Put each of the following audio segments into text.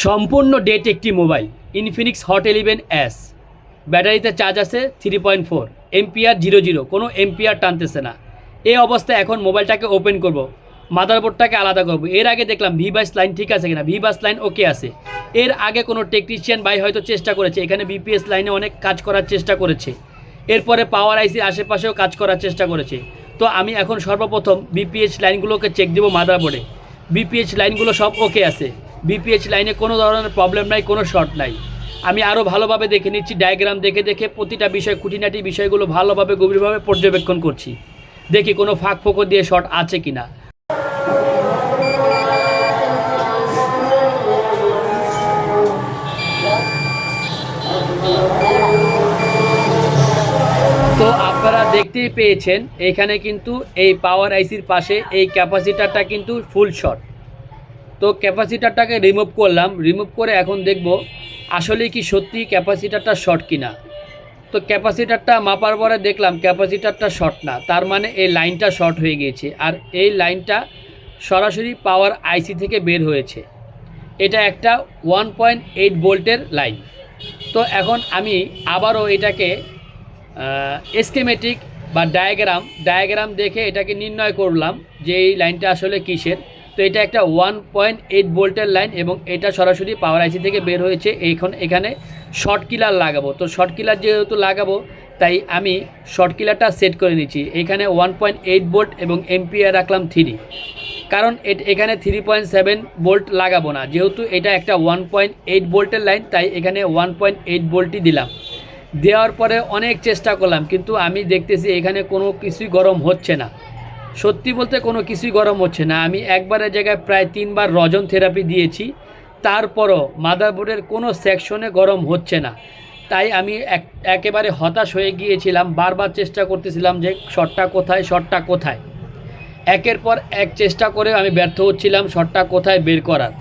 সম্পূর্ণ ডেট একটি mobile Infinix Hot eleven S ব্যাটারিতে চার্জ আছে three point four ampere zero zero কোনো এমপিআর টানতেছে না। এই অবস্থায় এখন মোবাইলটাকে ওপেন করব মাদারবোর্ডটাকে আলাদা করব। এর আগে দেখলাম ভি বাস লাইন ঠিক আছে কিনা ভি বাস লাইন ওকে আছে। এর আগে কোনো টেকনিশিয়ান ভাই হয়তো চেষ্টা করেছে, এখানে বিপিএস লাইনে অনেক কাজ করার চেষ্টা করেছে। এরপরে পাওয়ার আইসির আশেপাশেও কাজ করার চেষ্টা করেছে। তো আমি এখন সর্বপ্রথম বিপিএইচ লাইনগুলোকে চেক দেবো মাদারবোর্ডে বিপিএইচ লাইনগুলো সব ওকে আছে। বিপিএইচ লাইনে কোনো ধরনের প্রবলেম নাই, কোনো শর্ট নাই। আমি আরও ভালোভাবে দেখে নিচ্ছি ডায়াগ্রাম দেখে দেখে প্রতিটা বিষয়, খুঁটিনাটি বিষয়গুলো ভালোভাবে, গভীরভাবে পর্যবেক্ষণ করছি। দেখি কোনো ফাঁক ফোকর দিয়ে শর্ট আছে কি না তো আপনারা দেখতেই পেয়েছেন, এখানে কিন্তু এই পাওয়ার আইসির পাশে এই ক্যাপাসিটারটা কিন্তু ফুল শর্ট তো ক্যাপাসিটারটাকে রিমুভ করলাম। রিমুভ করে এখন দেখব আসলে কি সত্যি ক্যাপাসিটারটা শর্ট কিনা। তো ক্যাপাসিটারটা মাপার পরে দেখলাম ক্যাপাসিটারটা শর্ট না। তার মানে এই লাইনটা শর্ট হয়ে গিয়েছে। আর এই লাইনটা সরাসরি পাওয়ার আইসি থেকে বের হয়েছে। এটা একটা ওয়ান পয়েন্ট এইট ভোল্টের লাইন তো এখন আমি আবারও এটাকে এসকেমেটিক বা ডায়াগ্রাম ডায়াগ্রাম দেখে এটাকে নির্ণয় করলাম যে এই লাইনটা আসলে কিসের। তো এটা একটা ওয়ান পয়েন্ট এইট ভোল্টের লাইন এবং এটা সরাসরি পাওয়ার আইসি থেকে বের হয়েছে। এইখন এখানে শর্ট কিলার লাগাবো। তো শর্ট কিলার যেহেতু লাগাবো, তাই আমি শর্ট কিলারটা সেট করে নিচ্ছি। এখানে ওয়ান পয়েন্ট এইট ভোল্ট এবং এমপিআর রাখলাম থ্রি কারণ এখানে থ্রি পয়েন্ট সেভেন ভোল্ট লাগাবো না। যেহেতু এটা একটা ওয়ান পয়েন্ট এইট ভোল্টের লাইন তাই এখানে ওয়ান পয়েন্ট এইট ভোল্টই দিলাম। দেওয়ার পরে অনেক চেষ্টা করলাম, কিন্তু আমি দেখতেছি এখানে কোনো কিছুই গরম হচ্ছে না। সত্যি বলতে কোনো কিছুই গরম হচ্ছে না। আমি একবারের জায়গায় প্রায় তিনবার রজন থেরাপি দিয়েছি। তারপরও মাদারবোর্ডের কোনো সেকশনে গরম হচ্ছে না। তাই আমি এক একেবারে হতাশ হয়ে গিয়েছিলাম। বারবার চেষ্টা করতেছিলাম যে শটটা কোথায় শটটা কোথায়। একের পর এক চেষ্টা করে আমি ব্যর্থ হচ্ছিলাম শটটা কোথায় বের করার।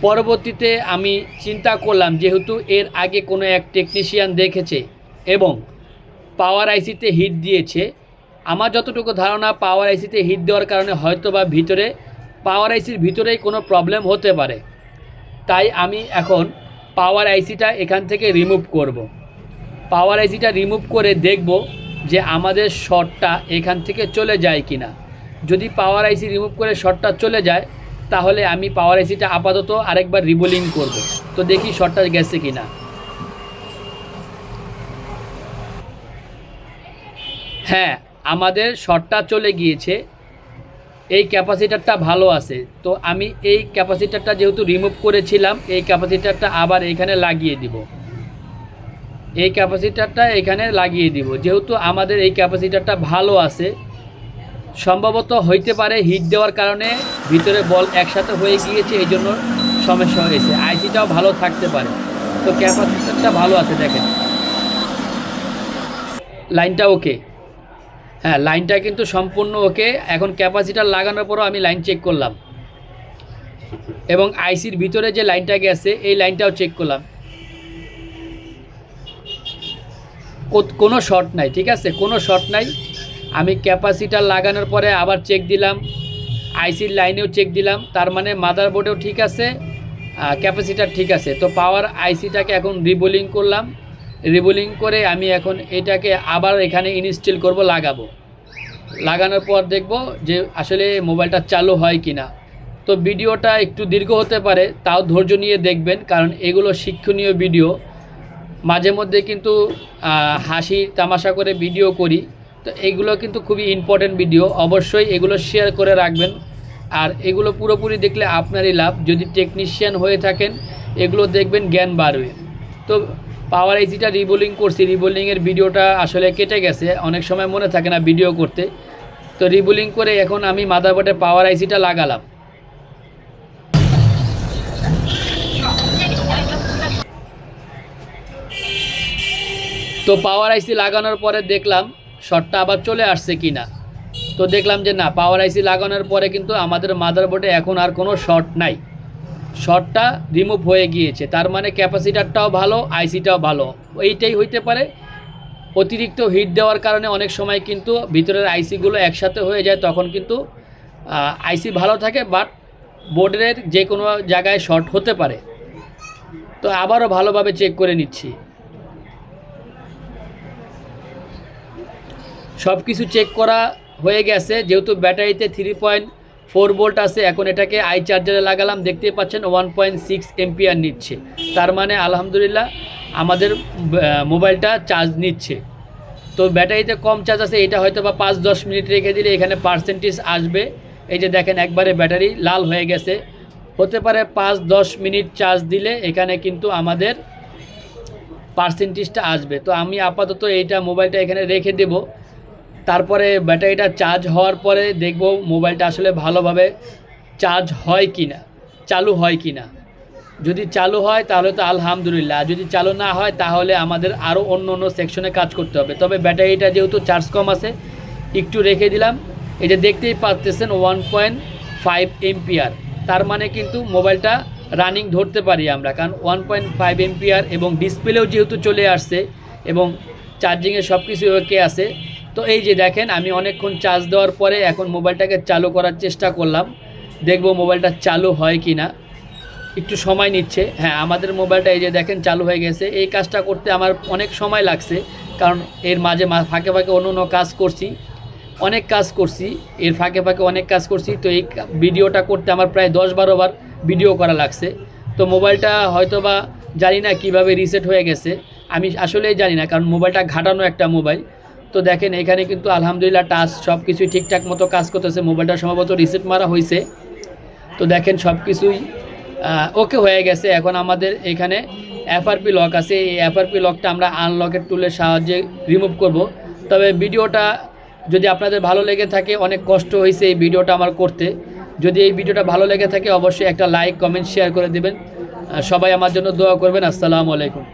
পরবর্তীতে আমি চিন্তা করলাম যেহেতু এর আগে কোনো এক টেকনিশিয়ান দেখেছে এবং পাওয়ার আইসিতে হিট দিয়েছে আমার যতটুকু ধারণা পাওয়ার আইসিতে হিট দেওয়ার কারণে হয়তো বা ভিতরে পাওয়ার আইসির ভিতরেই কোনো প্রবলেম হতে পারে। তাই আমি এখন পাওয়ার আইসিটা এখান থেকে রিমুভ করব। পাওয়ার আইসিটা রিমুভ করে দেখব যে আমাদের শর্টটা এখান থেকে চলে যায় কি না যদি পাওয়ার আইসি রিমুভ করে শর্টটা চলে যায়, তাহলে আমি পাওয়ার আইসিটা আপাতত আরেকবার রিবোলিং করব। তো দেখি শর্টটা গেছে কি না হ্যাঁ আমাদের শর্টটা চলে গিয়েছে। এই ক্যাপাসিটারটা ভালো আছে। তো আমি এই ক্যাপাসিটারটা যেহেতু রিমুভ করেছিলাম, এই ক্যাপাসিটারটা আবার এখানে লাগিয়ে দিব। এই ক্যাপাসিটারটা এখানে লাগিয়ে দিব। যেহেতু আমাদের এই ক্যাপাসিটারটা ভালো আছে, সম্ভবত হইতে পারে হিট দেওয়ার কারণে ভিতরে বল একসাথে হয়ে গিয়েছে, এই জন্য সমস্যা হয়েছে আইসিটাও ভালো থাকতে পারে। তো ক্যাপাসিটারটা ভালো আছে, দেখেন। লাইনটা ওকে হ্যাঁ লাইনটা কিন্তু সম্পূর্ণ ওকে। এখন ক্যাপাসিটার লাগানোর পরও আমি লাইন চেক করলাম। এবং আইসির ভিতরে যে লাইনটা গেছে, এই লাইনটাও চেক করলাম। কোনো শর্ট নাই, ঠিক আছে? কোনো শর্ট নাই। আমি ক্যাপাসিটার লাগানোর পরে আবার চেক দিলাম। আইসির লাইনেও চেক দিলাম। তার মানে মাদারবোর্ডেও ঠিক আছে ক্যাপাসিটার ঠিক আছে। তো পাওয়ার আইসিটাকে এখন রিবোলিং করলাম। রিবোলিং করে আমি এখন এটাকে আবার এখানে ইনস্টল করব, লাগাবো। লাগানোর পর দেখব যে আসলে মোবাইলটা চালু হয় কি না তো ভিডিওটা একটু দীর্ঘ হতে পারে, তাও ধৈর্য নিয়ে দেখবেন, কারণ এগুলো শিক্ষণীয় ভিডিও। মাঝে মধ্যে কিন্তু হাসি তামাশা করে ভিডিও করি। তো এগুলো কিন্তু খুবই ইম্পর্টেন্ট ভিডিও, অবশ্যই এগুলো শেয়ার করে রাখবেন। আর এগুলো পুরোপুরি দেখলে আপনারই লাভ। যদি টেকনিশিয়ান হয়ে থাকেন, এগুলো দেখবেন জ্ঞান বাড়বে। তো পাওয়ার আইসিটা রিবোলিং করছি রিবোলিংয়ের ভিডিওটা আসলে কেটে গেছে। অনেক সময় মনে থাকে না ভিডিও করতে। তো রিবোলিং করে এখন আমি মাদারবোর্ডে পাওয়ার আইসিটা লাগালাম। তো পাওয়ার আইসি লাগানোর পরে দেখলাম শর্টটা আবার চলে আসছে কি না তো দেখলাম যে না পাওয়ার আইসি লাগানোর পরে কিন্তু আমাদের মাদারবোর্ডে এখন আর কোনো শর্ট নাই। শর্টটা রিমুভ হয়ে গিয়েছে। তার মানে ক্যাপাসিটারটাও ভালো আইসিটাও ভালো। এইটাই হইতে পারে। অতিরিক্ত হিট দেওয়ার কারণে অনেক সময় কিন্তু ভিতরের আইসিগুলো একসাথে হয়ে যায়, তখন কিন্তু আইসি ভালো থাকে বাট বোর্ডের যে কোনো জায়গায় শর্ট হতে পারে। তো আবারও ভালোভাবে চেক করে নিচ্ছি। সব কিছু চেক করা হয়ে গেছে, যেহেতু ব্যাটারিতে থ্রি পয়েন্ট ফোর ভোল্ট আছে, এখন এটাকে আই চার্জারে লাগালাম, দেখতেই পাচ্ছেন ওয়ান পয়েন্ট সিক্স এমপিআর নিচ্ছে। তার মানে আলহামদুলিল্লাহ আমাদের মোবাইলটা চার্জ নিচ্ছে। তো ব্যাটারিতে কম চার্জ আছে, এটা হয়তো বা পাঁচ দশ মিনিট রেখে দিলে এখানে পার্সেন্টেজ আসবে। এই যে দেখেন, একবারে ব্যাটারি লাল হয়ে গেছে। হতে পারে পাঁচ দশ মিনিট চার্জ দিলে এখানে কিন্তু আমাদের পার্সেন্টেজটা আসবে। তো আমি আপাতত এইটা মোবাইলটা এখানে রেখে দেব। তারপরে ব্যাটারিটা চার্জ হওয়ার পরে দেখব মোবাইলটা আসলে ভালোভাবে চার্জ হয় কি না চালু হয় কি না যদি চালু হয় তাহলে তো আলহামদুলিল্লাহ যদি চালু না হয় তাহলে আমাদের আরও অন্য অন্য সেকশনে কাজ করতে হবে। তবে ব্যাটারিটা যেহেতু চার্জ কম আছে, একটু রেখে দিলাম। যে দেখতেই পাচ্তেছেন ওয়ান পয়েন্ট ফাইভ এমপিআর তার মানে কিন্তু মোবাইলটা রানিং ধরতে পারি আমরা, কারণ ওয়ান পয়েন্ট ফাইভ এমপিআর এবং ডিসপ্লেও যেহেতু চলে আসছে এবং চার্জিংয়ে সব কিছু ওকে আছে তো এই যে দেখেন, আমি অনেকক্ষণ চার্জ দেওয়ার পরে এখন মোবাইলটাকে চালু করার চেষ্টা করলাম। দেখব মোবাইলটা চালু হয় কি না একটু সময় নিচ্ছে। হ্যাঁ আমাদের মোবাইলটা এই যে দেখেন, চালু হয়ে গেছে। এই কাজটা করতে আমার অনেক সময় লাগছে, কারণ এর মাঝে ফাঁকে ফাঁকে অন্য অন্য কাজ করছি। অনেক কাজ করছি, এর ফাঁকে ফাঁকে অনেক কাজ করছি। তো এই ভিডিওটা করতে আমার প্রায় দশ বারো বার ভিডিও করা লাগছে। তো মোবাইলটা হয়তো বা জানি না কীভাবে রিসেট হয়ে গেছে। আমি আসলেই জানি না, কারণ মোবাইলটা ঘাটানো একটা মোবাইল তো দেখেন, এখানে কিন্তু আলহামদুলিল্লাহ টাচ সব কিছুই ঠিকঠাক মতো কাজ করতেছে। মোবাইলটা সম্ভবত রিসেট মারা হয়েছে তো দেখেন সব কিছুই ওকে হয়ে গেছে। এখন আমাদের এখানে এফআরপি লক আছে। এই এফআরপি লকটা আমরা আনলকের টুলের সাহায্যে রিমুভ করব। তবে ভিডিওটা যদি আপনাদের ভালো লেগে থাকে, অনেক কষ্ট হয়েছে এই ভিডিওটা আমার করতে। যদি এই ভিডিওটা ভালো লেগে থাকে, অবশ্যই একটা লাইক কমেন্ট শেয়ার করে দেবেন। সবাই আমার জন্য দোয়া করবেন। আসসালামু আলাইকুম।